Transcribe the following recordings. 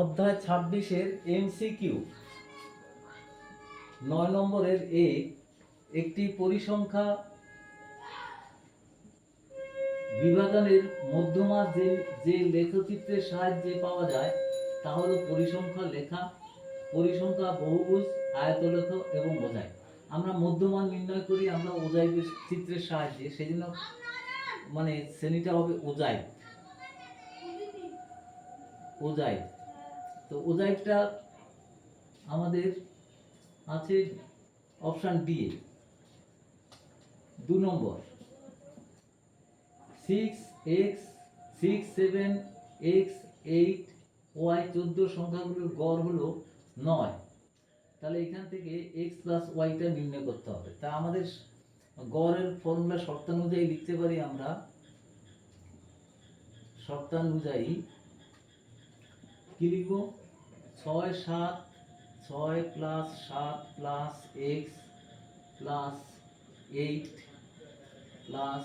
অধ্যায় ছাব্বিশের এমসিকিউ নয় নম্বরের এ একটি পরিসংখ্যা বিভাজনের মধ্যমা যে যে লেখচিত্রের সাহায্যে পাওয়া যায়, তা হলো পরিসংখ্যা লেখা, পরিসংখ্যা বহুভুজ, আয়তলেখ এবং বোঝায় আমরা মধ্যমান নির্ণয় করি, আমরা ওজাই চিত্রের সাহায্যে সেই জন্য মানে শ্রেণীটা হবে ওজাই ওজাই তো ওজাইটা আমাদের আছে অপশান ডি এ। দু নম্বর। Six x six seven x eight y চোদ্দ সংখ্যাগুলোর গড় হলো নয়। তাহলে এখান থেকে এক্স প্লাস ওয়াইটা নির্ণয় করতে হবে। তা আমাদের গড়ের ফর্মুলা শর্তানুযায়ী লিখতে পারি আমরা। শর্তানুযায়ী কি লিখব? ছয় সাত, ছয় প্লাস সাত plus x plus eight plus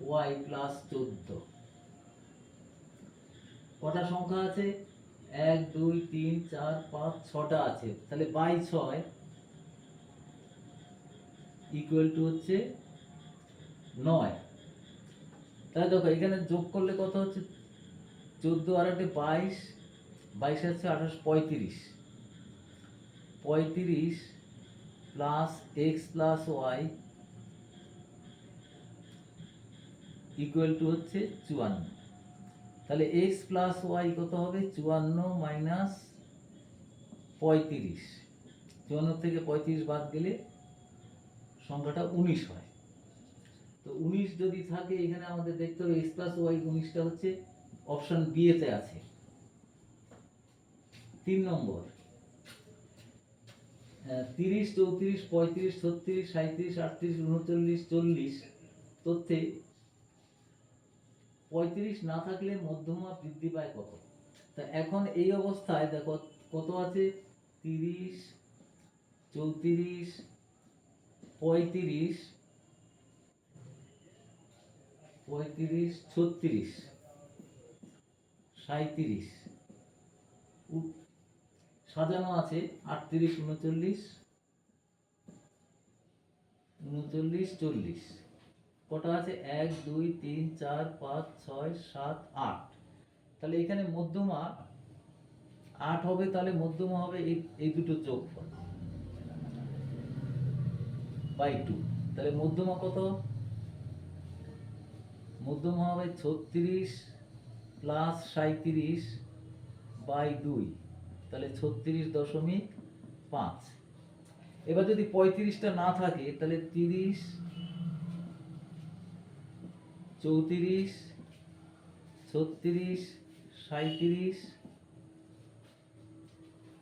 y plus চোদ্দ। কটা সংখ্যা আছে? এক, দুই, তিন, চার, পাঁচ, ছটা আছে। তাহলে বাই ছয় ইকুয়াল টু হচ্ছে নয়। তাহলে দেখো, এখানে যোগ করলে কত হচ্ছে? চোদ্দ আর একটা বাইশ বাইশ হচ্ছে আঠাশ পঁয়ত্রিশ। পঁয়ত্রিশ plus x plus y equal to হচ্ছে চুয়ান্ন। তাহলে এক্স প্লাস ওয়াই কত হবে? চুয়ান্ন মাইনাস পঁয়ত্রিশ। চুয়ান্ন থেকে পঁয়ত্রিশ বাদ গেলে সংখ্যাটা উনিশ হয়। তো উনিশ যদি থাকে, এখানে আমাদের দেখতে হবে এক্স প্লাস ওয়াই উনিশটা হচ্ছে অপশন বি এতে আছে। তিন নম্বর। তিরিশ, চৌত্রিশ, পঁয়ত্রিশ, ছত্রিশ সাঁত্রিশ আটত্রিশ, উনচল্লিশ, চল্লিশ তথ্যে পঁয়ত্রিশ না থাকলে মধ্যমা বৃদ্ধি পায় কত? তা এখন এই অবস্থায় দেখো কত আছে? তিরিশ, চৌত্রিশ, পঁয়ত্রিশ পঁয়ত্রিশ, ছত্রিশ। সাঁত্রিশ সাজানো আছে আটত্রিশ, উনচল্লিশ উনচল্লিশ, চল্লিশ। কটা আছে? এক, দুই, তিন, চার, পাঁচ, ছয়, সাত, আট। তাহলে এখানে মধ্যমা আট হবে, তাহলে মধ্যমা হবে এই এই দুটো যোগফল বাই টু। তাহলে মধ্যমা কত? মধ্যমা হবে ছত্রিশ প্লাস সাঁত্রিশ বাই দুই, তাহলে ছত্রিশ দশমিক পাঁচ। এবার যদি পঁয়ত্রিশটা না থাকে, তাহলে তিরিশ, চৌত্রিশ, ছত্রিশ সাঁত্রিশ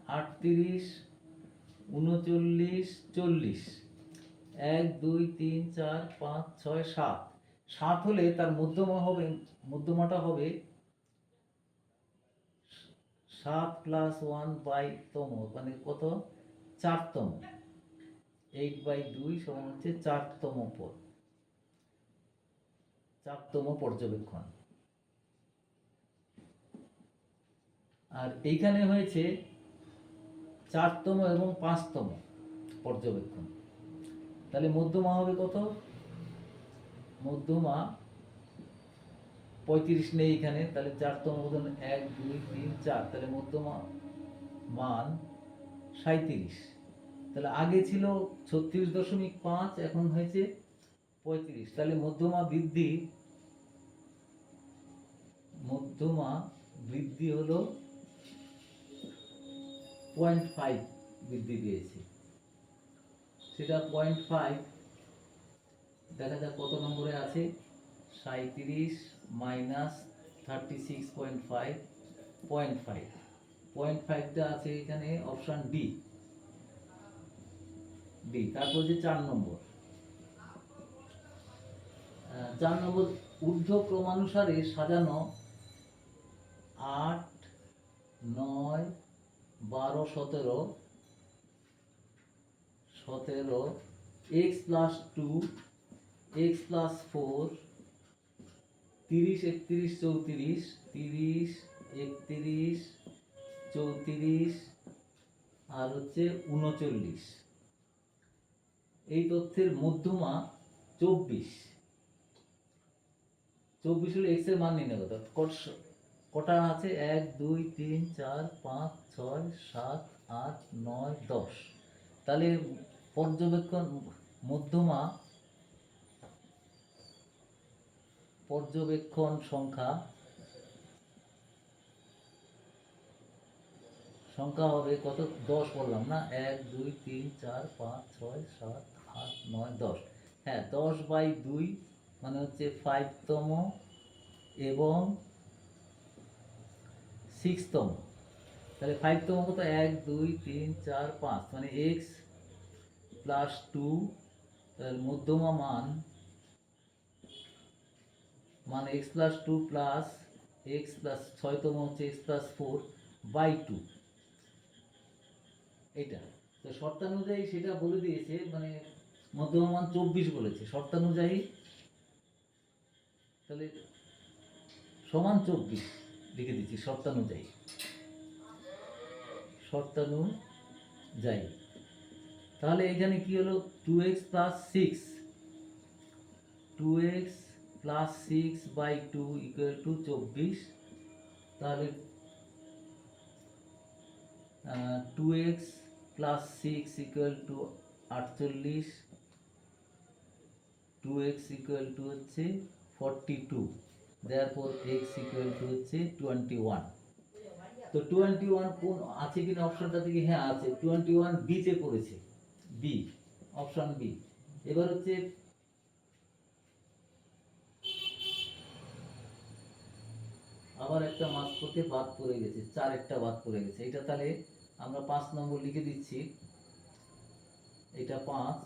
আটত্রিশ, উনচল্লিশ, চল্লিশ। এক, দুই, তিন, চার, পাঁচ, ছয়, সাত। সাত হলে তার মধ্যমা হবে, মধ্যমাটা হবে সাত প্লাস ওয়ান বাই তম মানে কত? চারতম। এইট বাই দুই সমান হচ্ছে চারতম পদ। চারতম পর্যবেক্ষণ। আর এইখানে হয়েছে চারতম এবং পাঁচতম পর্যবেক্ষণ। তাহলে মধ্যমা হবে কত? মধ্যমা পঁয়ত্রিশ নেই এখানে, তাহলে চারতম উদাহরণ এক, দুই, তিন, চার, তাহলে মধ্যমা মান সাঁত্রিশ তাহলে আগে ছিল ছত্রিশ দশমিক পাঁচ, এখন হয়েছে পঁয়ত্রিশ। তাহলে মধ্যমা বৃদ্ধি মধ্যমা বৃদ্ধি হলো পয়েন্ট ফাইভ বৃদ্ধি পেয়েছে। সেটা পয়েন্ট ফাইভ, দেখা যাক কত নম্বরে আছে। সাঁত্রিশ minus thirty six point five point five. Point ফাইভটা আছে এখানে অপশান ডি। ডি, তারপর যে চার নম্বর। চার নম্বর, ঊর্ধ্ব ক্রমানুসারে সাজানো আট, নয়, বারো, সতেরো সতেরো, x plus two, x plus four তিরিশ একত্রিশ চৌত্রিশ, তিরিশ একত্রিশ চৌত্রিশ আর হচ্ছে উনচল্লিশ। এই তথ্যের মধ্যমা চব্বিশ। চব্বিশ হলে এক্সের মান নির্ণয় করতে কটা আছে? এক, দুই, তিন, চার, পাঁচ, ছয়, সাত, আট, নয়, দশ। তাহলে পর্যবেক্ষণ, মধ্যমা পর্যবেক্ষণ সংখ্যা সংখ্যা হবে কত? দশ বললাম না? এক, দুই, তিন, চার, পাঁচ, ছয়, সাত, আট, নয়, দশ। হ্যাঁ দশ বাই দুই মানে হচ্ছে ফাইভতম এবং সিক্সতম তাহলে ফাইভতম কত? এক, দুই, তিন, চার, পাঁচ। মানে এক্স প্লাস টু মধ্যমা মান মানে x plus two plus x plus ছয়তম হচ্ছে x plus four by two এটা তো শর্তানুযায়ী সেটা বলে দিয়েছে মানে মধ্যমা চব্বিশ বলেছে। শর্তানুযায়ী তাহলে সমান চব্বিশ লিখে দিচ্ছি, শর্তানুযায়ী। শর্তানুযায়ী। তাহলে এখানে কি হলো? Two x plus six two x plus six by two equal to চব্বিশ, তাহলে two x plus six equal to আটচল্লিশ টু এক্স ইকুয়াল টু হচ্ছে ফর্টি টু দেয়ারপর এক্স ইকুয়াল টু হচ্ছে টোয়েন্টি ওয়ান তো টোয়েন্টি ওয়ান কোন, আছে কিনা অপশনটা থেকে হ্যাঁ আছে। টোয়েন্টি ওয়ান বিতে পড়েছে। বি অপশন বি এবার হচ্ছে আবার একটা করতে বাদ পড়ে গেছে চার একটা বাদ পড়ে গেছে। এটা তাহলে আমরা পাঁচ নম্বর লিখে দিচ্ছি। এটা পাঁচ,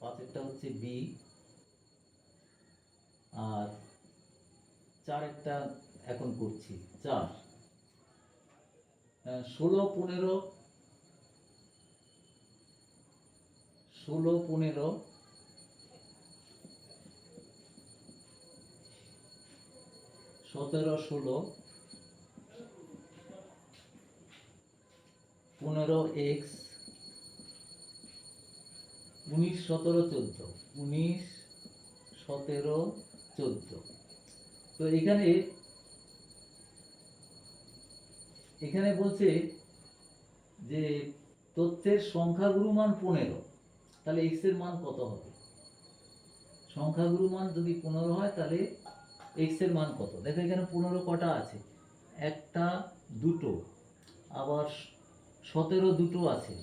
পাঁচেরটা হচ্ছে বি। আর চার একটা এখন করছি, চার। ষোলো, পনেরো ষোলো, পনেরো, সতেরো, ষোলো পনেরো এক্স উনিশ সতেরো চোদ্দ। উনিশ সতেরো চোদ্দ। তো এখানে এখানে বলছে যে তথ্যের সংখ্যাগুরু মান পনেরো। তাহলে এক্সের মান কত হবে? সংখ্যাগুরু মান যদি পনেরো হয়, তাহলে এক্সের মান কত? দেখো এখানে পনেরো কটা আছে। একটা, দুটো, আবার সতেরো দুটো আছে।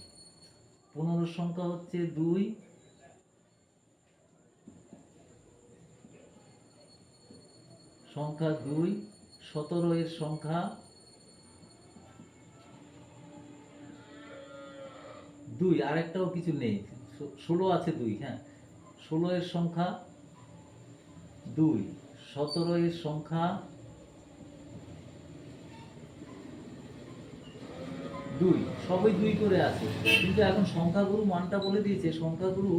পনেরোর সংখ্যা হচ্ছে দুই। সংখ্যা দুই। সতেরো এর সংখ্যা দুই। আরেকটাও কিছু নেই। ষোলো আছে দুই হ্যাঁ। ষোলো এর সংখ্যা দুই। সতেরো এর সংখ্যা দুই, সবই দুই করে আছে। কিন্তু এখন সংখ্যাগুরু মানটা বলে দিয়েছে, সংখ্যাগুরু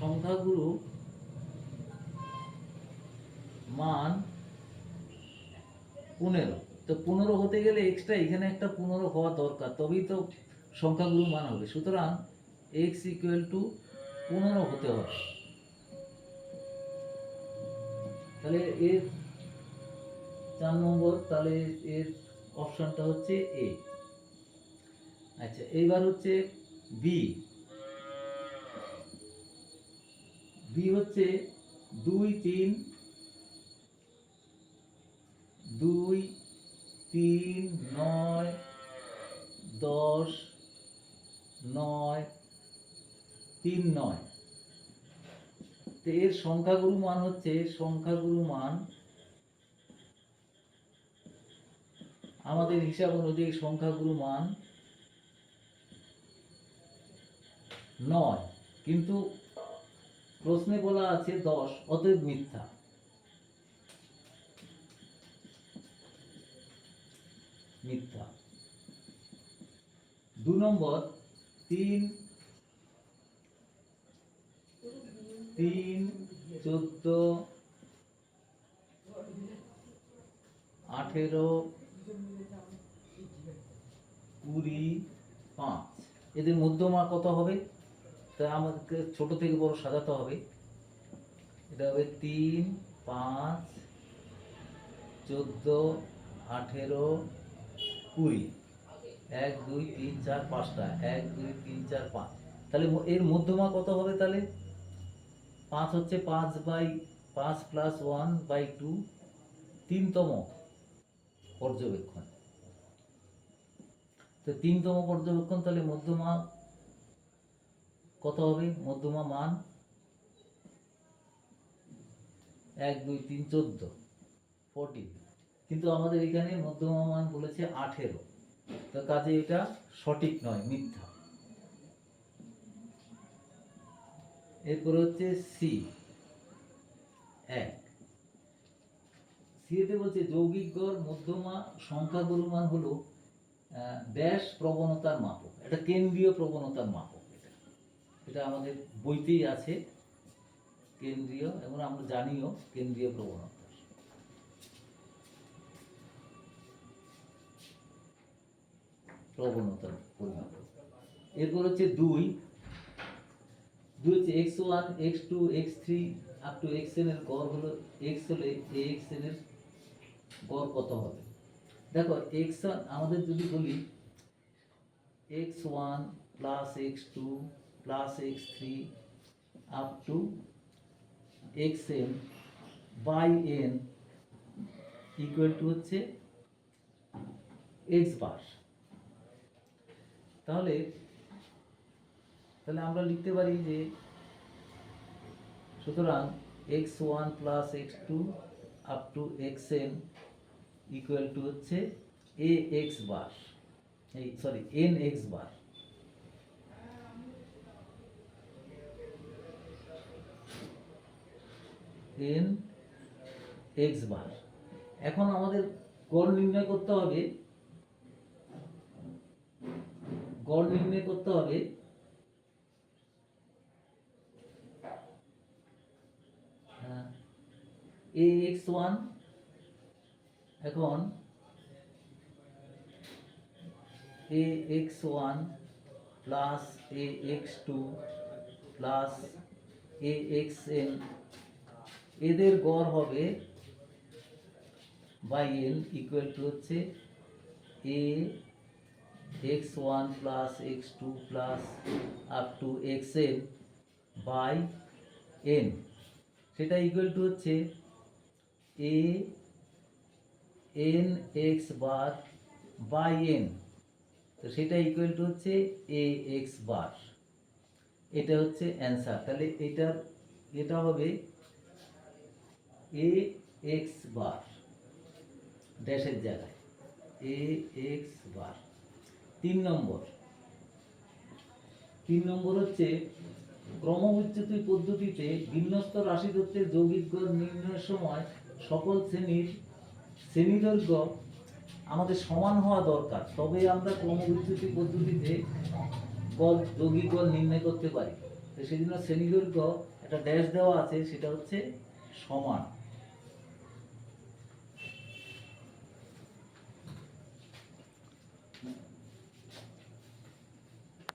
সংখ্যাগুরু মান পনেরো। তো পনেরো হতে গেলে এক্সট্রা এখানে একটা পনেরো হওয়া দরকার, তবেই তো সংখ্যাগুরু মান হবে। সুতরাং এক্স ইকুয়াল টু পনেরো হতে হবে। তাহলে এর চার নম্বর, তাহলে এর অপশনটা হচ্ছে এ আচ্ছা এইবার হচ্ছে বি বি হচ্ছে দুই তিন দুই তিন নয়, দশ নয়, তিন নয়। তো এর সংখ্যাগুরু মান হচ্ছে, সংখ্যাগুরু মান আমাদের হিসাব অনুযায়ী সংখ্যাগুরু মান নয়। কিন্তু প্রশ্নে বলা আছে দশ, অতএব মিথ্যা। মিথ্যা। দু নম্বর, তিন তিন, চোদ্দ, আঠেরো, কুড়ি, পাঁচ। এদের মধ্যমা কত হবে? তা আমাদেরকে ছোট থেকে বড় সাজাতে হবে। এটা হবে তিন, পাঁচ, চোদ্দ, আঠেরো, কুড়ি। এক, দুই, তিন, চার, পাঁচটা। এক, দুই, তিন, চার, পাঁচ। তাহলে এর মধ্যমা কত হবে তাহলে? পাঁচ হচ্ছে পাঁচ বাই পাঁচ প্লাস ওয়ান বাই টু। তিনতম পর্যবেক্ষণ। তো তিনতম পর্যবেক্ষণ তাহলে মধ্যমা কত হবে? মধ্যমা মান এক, দুই, তিন, চোদ্দ। ফোরটিন কিন্তু আমাদের এখানে মধ্যমা মান বলেছে আঠেরো। তো কাজে এটা সঠিক নয়, মিথ্যা। এরপরে হচ্ছে সি এক। সিএতে বলছে যৌগিক গড় মধ্যমা সংখ্যাগুরু মান হলো ড্যাশ প্রবণতার মাপক। এটা কেন্দ্রীয় প্রবণতার মাপক। এটা আমাদের বইতেই আছে। কেন্দ্রীয় এবং আমরা জানিও কেন্দ্রীয় প্রবণতা প্রবণতার পরিমাপ। এরপর হচ্ছে দুই। দুই হচ্ছে x one x two x three up to x n এর গড় হলো এক্স হলে এ এক্স এন এর গড় কত হবে? দেখো এক্স আমাদের যদি বলি x one plus x two three up to x n by n equal to হচ্ছে এক্স বার তাহলে তাহলে আমরা লিখতে পারি যে সুতরাং x one plus x two up to x n equal to হচ্ছে এ এক্স বার এই sorry n x bar n x bar এখন আমাদের গড় নির্ণয় করতে হবে, গড় নির্ণয় করতে হবে এ এক্স ওয়ান এখন a x one plus a x two plus a x n এদের গড় হবে বাই এন ইকুয়াল টু হচ্ছে a x one plus x two plus up to x n by n সেটা ইকুয়াল টু হচ্ছে a n x bar by n তো সেটা equal to হচ্ছে a x বার এটা হচ্ছে অ্যান্সার তাহলে এটার, এটা হবে এ এক্স বার ড্যাশের জায়গায় এ এক্স বার তিন নম্বর। তিন নম্বর হচ্ছে ক্রমবিচ্যুতি পদ্ধতিতে বিন্যস্ত রাশি তত্ত্বের যৌগিক গড় নির্ণয়ের সময় সকল শ্রেণির শ্রেণীদৈর্ঘ্য আমাদের সমান হওয়া দরকার। তবে আমরা ক্রমবিচ্যুতি পদ্ধতিতে গড়, যৌগিক গড় নির্ণয় করতে পারি। তো সেই জন্য শ্রেণীদৈর্ঘ্য একটা ড্যাশ দেওয়া আছে, সেটা হচ্ছে সমান।